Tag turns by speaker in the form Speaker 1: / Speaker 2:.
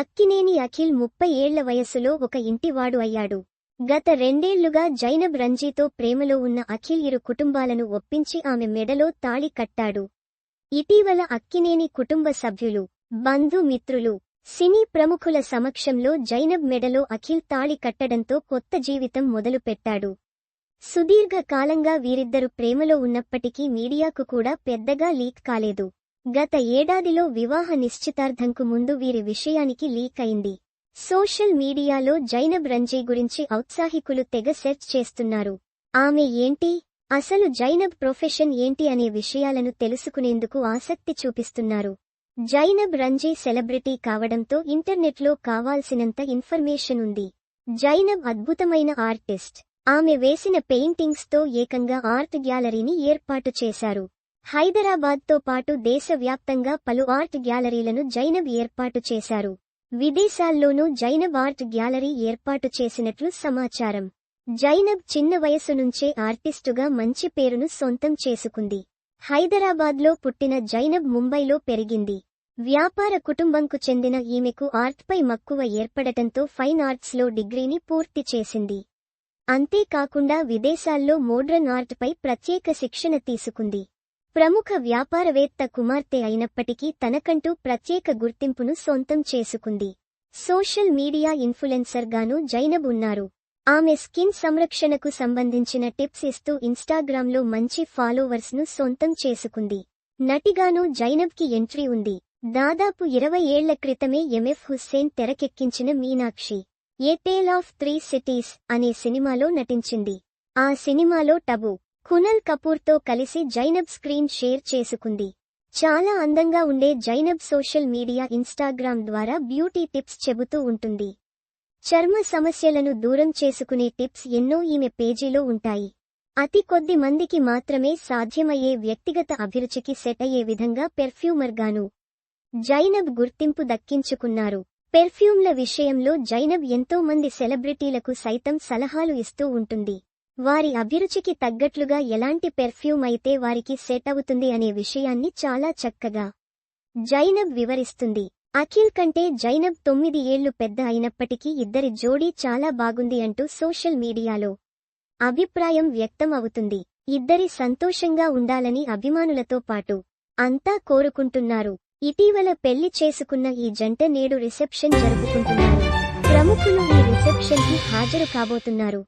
Speaker 1: అక్కినేని అఖిల్ ముప్పై ఏళ్ళ వయస్సులో ఒక ఇంటివాడు అయ్యాడు. గత రెండేళ్ళుగా జైనబ్ రంజీతో ప్రేమలో ఉన్న అఖిల్ ఇరు కుటుంబాలను ఒప్పించి ఆమె మెడలో తాళి కట్టాడు. ఇటీవల అక్కినేని కుటుంబ సభ్యులు బంధుమిత్రులు సినీ ప్రముఖుల సమక్షంలో జైనబ్ మెడలో అఖిల్ తాళి కట్టడంతో కొత్త జీవితం మొదలుపెట్టాడు. సుదీర్ఘ కాలంగా వీరిద్దరు ప్రేమలో ఉన్నప్పటికీ మీడియాకు కూడా పెద్దగా లీక్ కాలేదు. గత ఏడాదిలో వివాహ నిశ్చితార్థంకు ముందు వీరి విషయానికి లీక్ అయింది. సోషల్ మీడియాలో జైనబ్ రంజీ గురించి ఔత్సాహికులు తెగ సెర్చ్ చేస్తున్నారు. ఆమె ఏంటి? అసలు జైనబ్ ప్రొఫెషన్ ఏంటి అనే విషయాలను తెలుసుకునేందుకు ఆసక్తి చూపిస్తున్నారు. జైనబ్ రంజీ సెలబ్రిటీ కావడంతో ఇంటర్నెట్లో కావాల్సినంత ఇన్ఫర్మేషన్ ఉంది. జైనబ్ అద్భుతమైన ఆర్టిస్ట్. ఆమె వేసిన పెయింటింగ్స్తో ఏకంగా ఆర్ట్ గ్యాలరీని ఏర్పాటు చేశారు. హైదరాబాద్తో పాటు దేశవ్యాప్తంగా పలు ఆర్ట్ గ్యాలరీలను జైనబ్ ఏర్పాటు చేశారు. విదేశాల్లోనూ జైనబ్ ఆర్ట్ గ్యాలరీ ఏర్పాటు చేసినట్లు సమాచారం. జైనబ్ చిన్న వయసు నుంచే ఆర్టిస్టుగా మంచి పేరును సొంతం చేసుకుంది. హైదరాబాద్లో పుట్టిన జైనబ్ ముంబైలో పెరిగింది. వ్యాపార కుటుంబంకు చెందిన ఈమెకు ఆర్ట్పై మక్కువ ఏర్పడటంతో ఫైన్ ఆర్ట్స్లో డిగ్రీని పూర్తి చేసింది. అంతేకాకుండా విదేశాల్లో మోడ్రన్ ఆర్ట్పై ప్రత్యేక శిక్షణ తీసుకుంది. ప్రముఖ వ్యాపారవేత్త కుమార్తె అయినప్పటికీ తనకంటూ ప్రత్యేక గుర్తింపును సొంతం చేసుకుంది. సోషల్ మీడియా ఇన్ఫ్లుయెన్సర్గాను జైనబ్ ఉన్నారు. ఆమె స్కిన్ సంరక్షణకు సంబంధించిన టిప్స్ ఇస్తూ ఇన్స్టాగ్రామ్లో మంచి ఫాలోవర్స్ను సొంతం చేసుకుంది. నటిగాను జైనబ్కి ఎంట్రీ ఉంది. దాదాపు ఇరవై ఏళ్ళ క్రితమే ఎంఎఫ్ హుస్సేన్ తెరకెక్కించిన Meenaxi. A tale of three cities అనే సినిమాలో నటించింది. ఆ సినిమాలో టబు కునల్ కపూర్తో కలిసి జైనబ్ స్క్రీన్ షేర్ చేసుకుంది. చాలా అందంగా ఉండే జైనబ్ సోషల్ మీడియా ఇన్స్టాగ్రామ్ ద్వారా బ్యూటీ టిప్స్ చెబుతూ ఉంటుంది. చర్మ సమస్యలను దూరం చేసుకునే టిప్స్ ఎన్నో ఈమె పేజీలో ఉంటాయి. అతి కొద్ది మందికి మాత్రమే సాధ్యమయ్యే వ్యక్తిగత అభిరుచికి సెట్ అయ్యే విధంగా పెర్ఫ్యూమర్గాను జైనబ్ గుర్తింపు దక్కించుకున్నారు. పెర్ఫ్యూమ్ల విషయంలో జైనబ్ ఎంతో మంది సెలబ్రిటీలకు సైతం సలహాలు ఇస్తూ ఉంటుంది. వారి అభిరుచికి తగ్గట్లుగా ఎలాంటి పెర్ఫ్యూమ్ అయితే వారికి సెట్ అవుతుంది అనే విషయాన్ని చాలా చక్కగా జైనబ్ వివరిస్తుంది. అఖిల్ కంటే జైనబ్ తొమ్మిది ఏళ్ళు పెద్ద అయినప్పటికీ ఇద్దరి జోడీ చాలా బాగుంది అంటూ సోషల్ మీడియాలో అభిప్రాయం వ్యక్తం అవుతుంది. ఇద్దరి సంతోషంగా ఉండాలని అభిమానులతో పాటు అంతా కోరుకుంటున్నారు. ఇటీవల పెళ్ళి చేసుకున్న ఈ జంట నేడు రిసెప్షన్ జరుపుకుంటున్నారు. ప్రముఖులు ఈ రిసెప్షన్కి హాజరు కాబోతున్నారు.